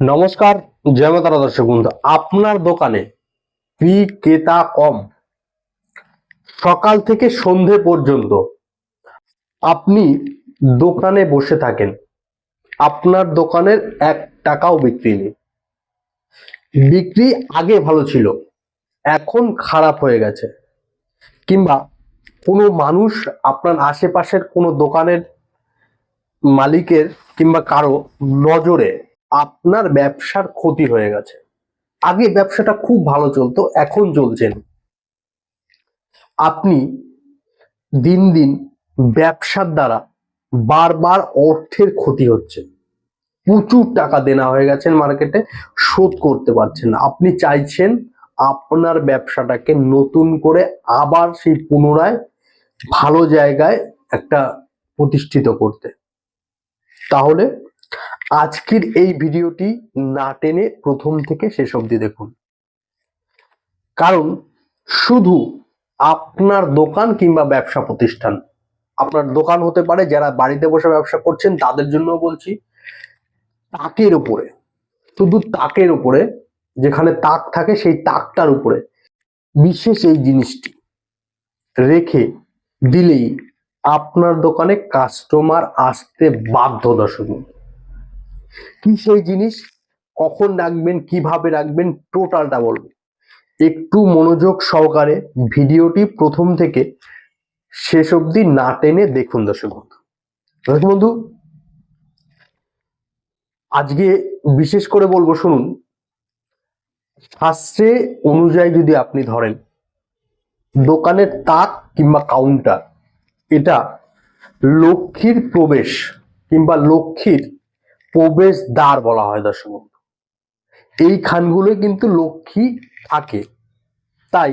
নমস্কার, জয় মাতারা দর্শক বন্ধু। আপনার দোকানে ক্রেতা কম। সকাল থেকে সন্ধে পর্যন্ত আপনি দোকানে বসে থাকেন। আপনার দোকানের এক টাকাও বিক্রি নেই। বিক্রি আগে ভালো ছিল, এখন খারাপ হয়ে গেছে। কিংবা কোনো মানুষ আপনার আশেপাশের কোনো দোকানের মালিকের কিংবা কারও নজরে আপনার ব্যবসার ক্ষতি হয়ে গেছে। আগে ব্যবসাটা খুব ভালো চলতো, এখন চলছে না। আপনি দিন দিন ব্যবসার দ্বারা বারবার অর্থের ক্ষতি হচ্ছে। প্রচুর টাকা দেনা হয়ে গেছেন মার্কেটে, শোধ করতে পারছেন না। আপনি চাইছেন আপনার ব্যবসাটাকে নতুন করে আবার সেই পুনরায় ভালো জায়গায় একটা প্রতিষ্ঠিত করতে। তাহলে আজকের এই ভিডিওটি না টেনে প্রথম থেকে শেষ অবধি দেখুন কারণ শুধু আপনার দোকান কিংবা ব্যবসা প্রতিষ্ঠান, আপনার দোকান হতে পারে, যারা বাড়িতে বসে ব্যবসা করছেন, তাদের জন্য বলছি, তাকের উপরে, শুধু তাকের উপরে, যেখানে তাক থাকে, সেই তাকটার উপরে বিশেষ এই জিনিসটি রেখে দিলেই আপনার দোকানে কাস্টমার আসতে বাধ্য দর্শক। কি সেই জিনিস? কখন রাখবেন, কীভাবে রাখবেন, টোটালটা বলব। একটু মনোযোগ সহকারে ভিডিওটি প্রথম থেকে শেষ অবধি না টেনে দেখুন দর্শক বন্ধু। দর্শক বন্ধু, আজকে বিশেষ করে বলব, শুনুন, শাস্ত্রে অনুযায়ী যদি আপনি ধরেন, দোকানের তাক কিংবা কাউন্টার এটা লক্ষ্মীর প্রবেশ কিংবা লক্ষ্মীর প্রবেশ দ্বার বলা হয় দর্শক এই খানগুলো কিন্তু লক্ষ্মী থাকে। তাই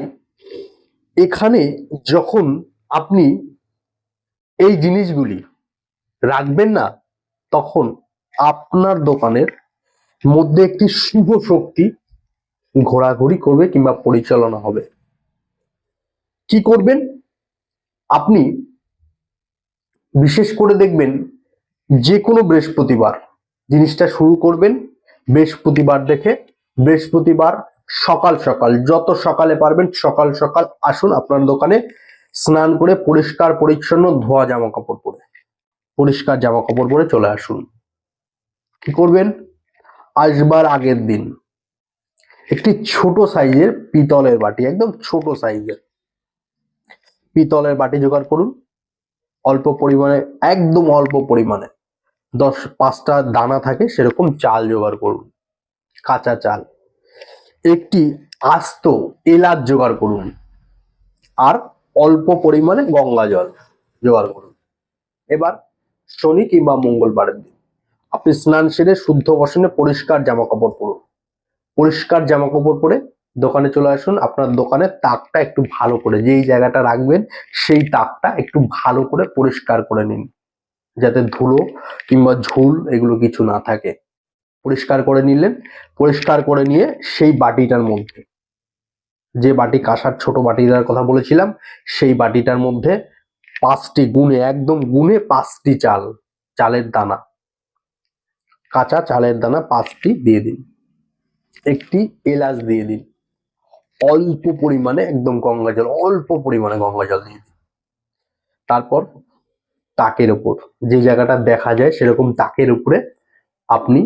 এখানে যখন আপনি এই জিনিসগুলি রাখবেন না, তখন আপনার দোকানের মধ্যে একটি শুভ শক্তি ঘোরাঘুরি করবে কিংবা পরিচালনা হবে। কি করবেন? আপনি বিশেষ করে দেখবেন যে কোনো বৃহস্পতিবার জিনিসটা শুরু করবেন বৃহস্পতিবার দেখে। বৃহস্পতিবার সকাল সকাল, যত সকালে পারবেন সকাল সকাল আসুন আপনার দোকানে, স্নান করে পরিষ্কার পরিচ্ছন্ন ধোয়া জামা কাপড় পরে, পরিষ্কার জামা কাপড় পরে চলে আসুন। কি করবেন? আসবার আগের দিন। একটি ছোট সাইজের পিতলের বাটি, একদম ছোট সাইজের। পিতলের বাটি জোগাড় করুন। অল্প পরিমাণে, একদম অল্প পরিমাণে। দশ পাঁচটা দানা থাকে সেরকম চাল জোগাড় করুন, কাঁচা চাল। একটি আস্ত এলাচ জোগাড় করুন আর অল্প পরিমাণে গঙ্গা জল জোগাড় করুন। এবার শনি কিংবা মঙ্গলবারের দিন আপনি স্নান সেরে শুদ্ধ বসনে পরিষ্কার জামা কাপড় পরুন। পরিষ্কার জামা কাপড় পরে দোকানে চলে আসুন, আপনার দোকানের তাকটা একটু ভালো করে, যেই জায়গাটা রাখবেন সেই তাকটা একটু ভালো করে পরিষ্কার করে নিন। যাতে ধুলো কিংবা ঝুল এগুলো কিছু না থাকে। পরিষ্কার করে নিলেন। পরিষ্কার করে নিয়ে সেই বাটিটার মধ্যে, যে বাটি কাঁসার ছোট বাটিটার কথা বলেছিলাম, সেই বাটিটার মধ্যে পাঁচটি গুণে, একদম গুণে পাঁচটি চাল, চালের দানা, কাঁচা চালের দানা পাঁচটি দিয়ে দিন। একটি এলাচ দিয়ে দিন। অল্প পরিমাণে, একদম গঙ্গা জল, অল্প পরিমাণে গঙ্গা জল দিয়ে দিন। তারপর তাকের উপর। যে জায়গাটা দেখা যায় সেরকম তাকের উপরে আপনি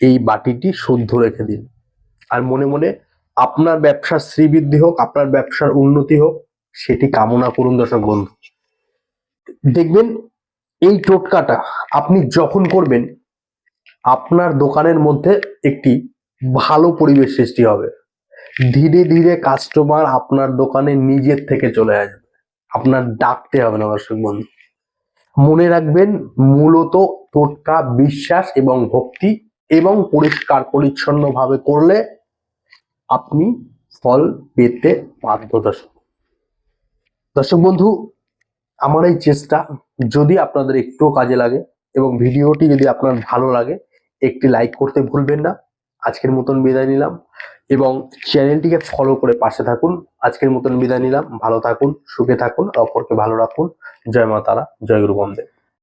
এই বাটিটি শুদ্ধ রেখে দিন। আর মনে মনে আপনার ব্যবসার শ্রীবৃদ্ধি হোক, আপনার ব্যবসার উন্নতি হোক, সেটি কামনা করুন দর্শক বন্ধু। দেখবেন এই টোটকাটা আপনি যখন করবেন, আপনার দোকানের মধ্যে একটি ভালো পরিবেশ সৃষ্টি হবে। ধীরে ধীরে কাস্টমার আপনার দোকানে নিজের থেকে চলে আসবে। আপনার ডাকতে হবে না দর্শক বন্ধু। মনে রাখবেন, মূলত টোটকা বিশ্বাস এবং ভক্তি এবং পরিষ্কার পরিচ্ছন্ন ভাবে করলে আপনি ফল পেতে বাধ্য দর্শক। দর্শক বন্ধু, আমার এই চেষ্টা যদি আপনাদের একটুও কাজে লাগে এবং ভিডিওটি যদি আপনার ভালো লাগে, একটি লাইক করতে ভুলবেন না। আজকের মতন বিদায় নিলাম। এবং চ্যানেলটিকে ফলো করে পাশে থাকুন। আজকের মতন বিদায় নিলাম। ভালো থাকুন, সুখে থাকুন, অপরকে ভালো রাখুন। জয় মাতারা জয় গুরু বন্দে